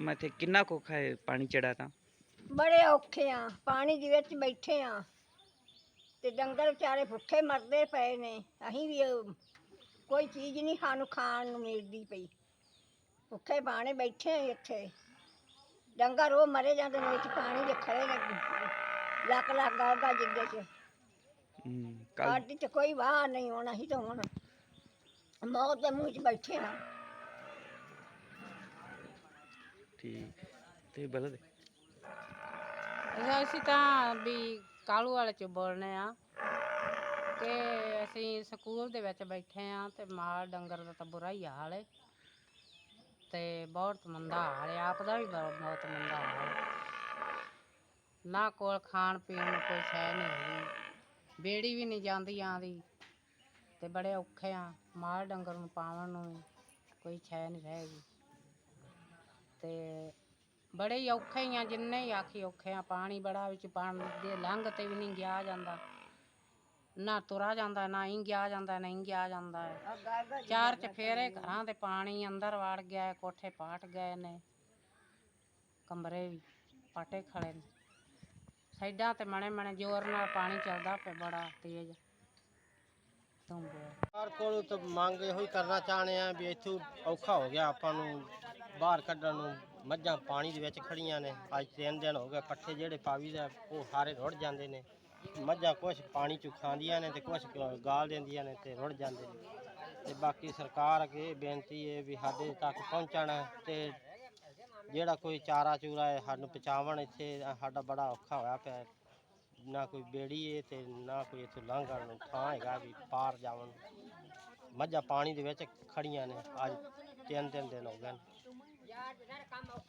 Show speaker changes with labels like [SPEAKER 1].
[SPEAKER 1] ਮੈਂ ਇੱਥੇ ਕਿੰਨਾ ਕੁ ਔਖਾ ਹੈ ਪਾਣੀ ਚੜਾ ਤਾਂ?
[SPEAKER 2] ਬੜੇ ਔਖੇ ਆ ਪਾਣੀ ਦੇ ਵਿੱਚ ਬੈਠੇ ਆ। ਤੇ ਡੰਗਰ ਵਿਚਾਰੇ ਭੁੱਖੇ ਮਰਦੇ ਪਏ ਨੇ ਅਸੀਂ ਵੀ ਉਹ- ਕੋਈ ਚੀਜ਼ ਨਹੀਂ ਸਾਨੂੰ ਖਾਣ ਨੂੰ ਮਿਲਦੀ ਪਈ। ਭੁੱਖੇ ਬਾਣੇ ਬੈਠੇ ਆ ਇੱਥੇ। ਡੰਗਰ ਉਹ ਮਰੇ ਜਾਂਦੇ ਨੇ ਵਿੱਚ ਪਾਣੀ ਦੇ ਖੜੇ ਨੇ ਲੱਕ ਲੱਕ ਗਾਗਾ ਜਿੱਦੇ ਚ।
[SPEAKER 1] ਕੱਲ
[SPEAKER 2] ਸਾਡੀ ਤੇ ਕੋਈ ਵਾਹ ਨਹੀਂ ਹੋਣਾ ਸੀ ਤਾਂ ਹੁਣ ਮੌਤ ਦੇ ਮੂੰਹ 'ਚ ਬੈਠੇ ਆ।
[SPEAKER 1] ਠੀਕ। ਤੇ ਬਲਦ?
[SPEAKER 3] ਅਸੀਂ ਤਾਂ ਵੀ ਕਾਲੂ ਵਾਲੇ ਚ ਬੋਲਨੇ ਆ। ਕਿ ਅਸੀਂ ਸਕੂਲ ਦੇ ਵਿੱਚ ਬੈਠੇ ਆ ਤੇ ਮਾਲ ਡੰਗਰ ਦਾ ਤਾਂ ਬੁਰਾ ਹੀ ਹਾਲ ਹੈ ਤੇ ਬਹੁਤ ਮੰਦਾ ਹਾਲ ਹੈ ਆਪ ਦਾ ਵੀ ਬਹੁਤ ਬਹੁਤ ਮੰਦਾ ਹਾਲ ਹੈ ਨਾ ਕੋਲ ਖਾਣ ਪੀਣ ਨੂੰ ਕੋਈ ਸ਼ੈ ਨਹੀਂ ਹੈਗੀ। ਬੇੜੀ ਵੀ ਨਹੀਂ ਜਾਂਦੀ ਆਂਦੀ। ਤੇ ਬੜੇ ਔਖੇ ਆ, ਮਾਲ ਡੰਗਰ ਨੂੰ ਪਾਵਣ ਨੂੰ ਕੋਈ ਸ਼ੈ ਨਹੀਂ ਰਹੇਗੀ। ਤੇ ਬੜੇ ਹੀ ਔਖੇ ਹੀ ਆ ਜਿੰਨੇ ਹੀ ਆਖੀ ਔਖੇ ਆ ਪਾਣੀ ਬੜਾ ਵਿੱਚ ਪਾਣੀ ਦੇ ਲੰਘ ਤੇ ਵੀ ਨਹੀਂ ਗਿਆ ਜਾਂਦਾ। ਨਾ ਤੁਰਾ ਜਾਂਦਾ ਨਾ ਹੀ ਗਿਆ ਜਾਂਦਾ ਨਹੀਂ ਗਿਆ ਜਾਂਦਾ ਹੈ। ਚਾਰ ਚਫੇਰੇ ਘਰਾਂ ਦੇ ਪਾਣੀ ਅੰਦਰ ਵੜ ਗਿਆ ਹੈ, ਕੋਠੇ ਪਾਟ ਗਏ ਨੇ। ਕਮਰੇ ਵੀ ਪਾਟੇ ਖੜੇ ਨੇ। ਸਾਈਡਾਂ ਤੇ ਮਣੇ ਮਣੇ ਜ਼ੋਰ ਨਾਲ ਪਾਣੀ ਚੱਲਦਾ ਪਿਆ ਬੜਾ ਤੇਜ਼। ਤੁੰਬੇ
[SPEAKER 4] ਸਰਕਾਰ ਕੋਲੋਂ ਤਾਂ ਮੰਗ ਇਹੋ ਹੀ ਕਰਨਾ ਚਾਹਣੇ ਆ ਵੀ ਇੱਥੋਂ ਔਖਾ ਹੋ ਗਿਆ ਆਪਾਂ ਨੂੰ ਬਾਹਰ ਕੱਢਣ ਨੂੰ ਮੱਝਾਂ ਪਾਣੀ ਦੇ ਵਿੱਚ ਖੜੀਆਂ ਨੇ। ਅੱਜ ਤਿੰਨ ਦਿਨ ਹੋ ਗਏ ਪੱਠੇ ਜਿਹੜੇ ਪਾਵੀ ਦਾ, ਉਹ ਸਾਰੇ ਰੁੜ ਜਾਂਦੇ ਨੇ। ਮੱਝਾਂ ਕੁਛ ਪਾਣੀ ਚ ਖਾਂਦੀਆਂ ਨੇ ਤੇ ਕੁਛ ਗਾਲ ਦਿੰਦੀਆਂ ਨੇ ਤੇ ਰੁੜ ਜਾਂਦੇ ਨੇ। ਤੇ ਬਾਕੀ ਸਰਕਾਰ ਅੱਗੇ ਬੇਨਤੀ ਹੈ ਵੀ ਸਾਡੇ ਤੱਕ ਪਹੁੰਚਣ ਤੇ ਜਿਹੜਾ ਕੋਈ ਚਾਰਾ ਚੂਰਾ ਹੈ, ਸਾਨੂੰ ਪਹੁੰਚਾਵਣ ਇੱਥੇ। ਸਾਡਾ ਬੜਾ ਔਖਾ ਹੋਇਆ ਪਿਆ ਨਾ ਕੋਈ ਬੇੜੀ ਹੈ ਤੇ ਨਾ ਕੋਈ ਇੱਥੇ ਲੰਘਣ ਨੂੰ ਥਾਂ ਹੈਗਾ ਵੀ ਪਾਰ ਜਾਵਣ। ਮੱਝਾਂ ਪਾਣੀ ਦੇ ਵਿੱਚ ਖੜੀਆਂ ਨੇ। ਅੱਜ ਤਿੰਨ ਤਿੰਨ ਦਿਨ ਹੋ ਗਏ ਨੇ